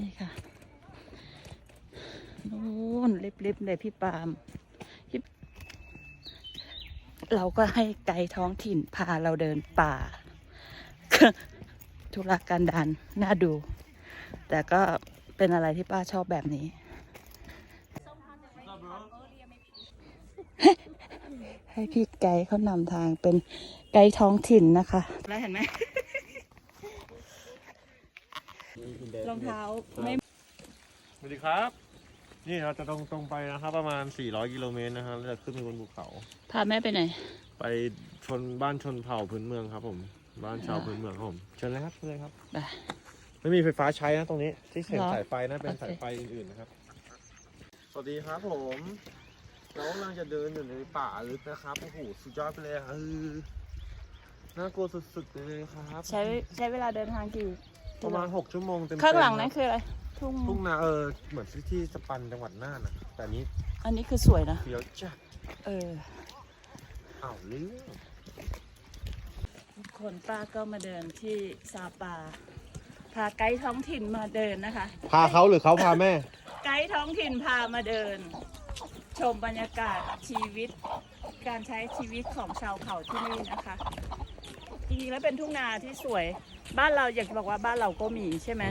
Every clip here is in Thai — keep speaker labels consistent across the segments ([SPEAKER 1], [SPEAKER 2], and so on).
[SPEAKER 1] นี่ค่ะนู่นลิบๆเลยพี่ปาล์มเราก็ให้ไกด์ท้องถิ่นพาเราเดินป่าธุรกันดารน่าดู แต่ก็เป็นอะไรที่ป้าชอบแบบนี้ ให้พี่ไกด์เขานำทางเป็นไกด์ท้องถิ่นนะคะ แล้วเห็นไหม รองเท้าไม่
[SPEAKER 2] สวัสดีครับ นี่เราจะตรงตรงไปนะครับประมาณ 400 กิโลเมตรนะครับแล้วจะขึ้นไปบนภูเขา
[SPEAKER 1] พาแม่ไปไหน
[SPEAKER 2] ไปชนบ้านชนเผ่าพื้นเมืองครับผม บ้านชาวพื้นเมืองครับผมเชิญเลยครับเชิญเลยครับ
[SPEAKER 1] ไป
[SPEAKER 2] ไม่มีไฟฟ้าใช้นะตรงนี้ ที่เห็น
[SPEAKER 1] เหรอ
[SPEAKER 2] สายไฟนะเป็น
[SPEAKER 1] โอเค
[SPEAKER 2] สายไฟอื่นๆนะครับ สวัสดีครับผมเรากำลังจะเดินอยู่ในป่าลึกนะครับโอ้โหสุดยอดไปเลยครับเออน่ากลัวสุดๆเลยครับ
[SPEAKER 1] ใช้ใช้เวลาเดินทางกี่
[SPEAKER 2] ประมาณ6ชั่วโมงเต็มๆ
[SPEAKER 1] ข้างหลัง
[SPEAKER 2] ค
[SPEAKER 1] นั่
[SPEAKER 2] รั
[SPEAKER 1] น
[SPEAKER 2] บ
[SPEAKER 1] คืออะไร ทุ่ง
[SPEAKER 2] ทุ่งนาเออเหมือนที่ที่สปันจังหวัดน่านอะแต่อันนี้
[SPEAKER 1] อันนี้คือสวยนะ
[SPEAKER 2] เฟี้ยวจัด
[SPEAKER 1] เออ
[SPEAKER 2] อ้าวเรื่อง
[SPEAKER 1] ทุกคนป้าก็มาเดินที่ซาปา พาไกด์ท้องถิ่นมาเดินนะคะ
[SPEAKER 2] พาเขาหรือเขาพาแม่
[SPEAKER 1] ไกด์ท้องถิ่นพามาเดิน ชมบรรยากาศชีวิต การใช้ชีวิตของชาวเขาที่นี่นะคะจ ริงๆแล้วเป็นทุ่งนาที่สวย บ้านเราอยากจะบอกว่าบ้านเราก็มีใช่ไหม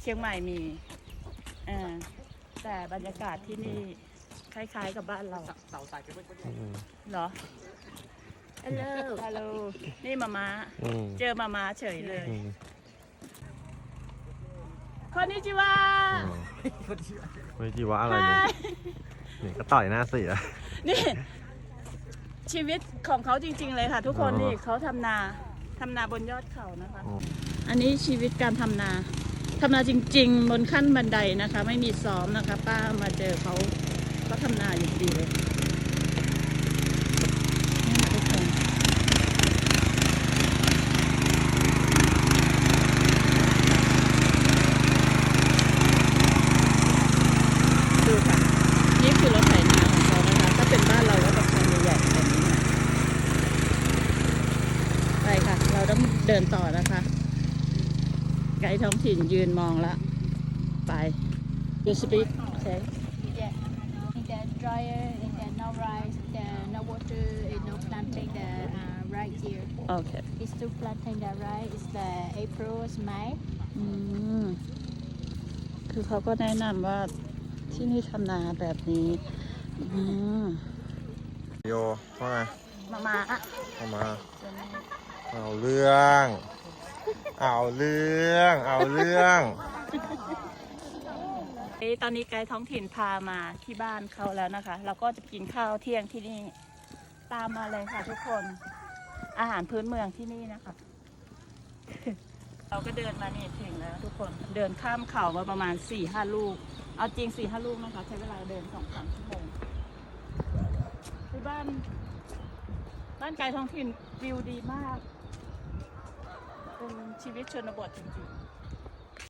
[SPEAKER 1] เชียงใหม่มีอ่าแต่บรรยากาศที่นี่คล้ายๆกับบ้านเราเหรอฮัลโหลฮัลโหลนี่มามาเจอมามาเฉยเลยคนนี้จิวา
[SPEAKER 2] ไม่จีว่าอะไรเนี่ยนี่ก็ต่อยหน้าเสีย
[SPEAKER 1] นี่ ชีวิตของเขาจริง ๆ เลยค่ะ ทุกคน
[SPEAKER 2] อ๋อ
[SPEAKER 1] นี่เขาทำนาทำนาบนยอดเขานะคะ
[SPEAKER 2] อ๋อ
[SPEAKER 1] อันนี้ชีวิตการทำนาทำนาจริง ๆ บนขั้นบันไดนะคะ ไม่มีซ้อมนะคะ ป้ามาเจอเขาก็ทำนาอยู่ดีเลยนี่นะทุกคนดูค่ะ นี่คือรถไถนาของเขานะคะ ถ้าเป็นบ้านเราก็จะคันใหญ่ๆแบบนี้นะไปค่ะ เราต้องเดินต่อนะคะ ไกด์ท้องถิ่นยืนมองละ ไป you speak okay
[SPEAKER 3] Yeah. In the dryer, in the no rice, the no water, and no planting the uh, right here.
[SPEAKER 1] okay
[SPEAKER 3] It's to planting the rice. It's the April, May.
[SPEAKER 1] อืมคือเขาก็แนะนำว่าที่นี่ทำนาแบบนี้ อืม
[SPEAKER 2] โยว่าไง
[SPEAKER 1] มามาอะ
[SPEAKER 2] เข้ามา เอาเรื่อง เอาเรื่อง เอาเรื่อง
[SPEAKER 1] เอ้ยตอนนี้ไกด์ท้องถิ่นพามาที่บ้านเขาแล้วนะคะ เราก็จะกินข้าวเที่ยงที่นี่ ตามมาเลยค่ะทุกคน อาหารพื้นเมืองที่นี่นะคะ เราก็เดินมานี่ถึงแล้วทุกคน เดินข้ามเขามาประมาณสี่ห้าลูก เอาจริงสี่ห้าลูกนะคะ ใช้เวลาเดินสองสามชั่วโมงคือบ้าน บ้านไกลท้องถิ่นวิวดีมาก เป็นชีวิตชนบทจริงๆ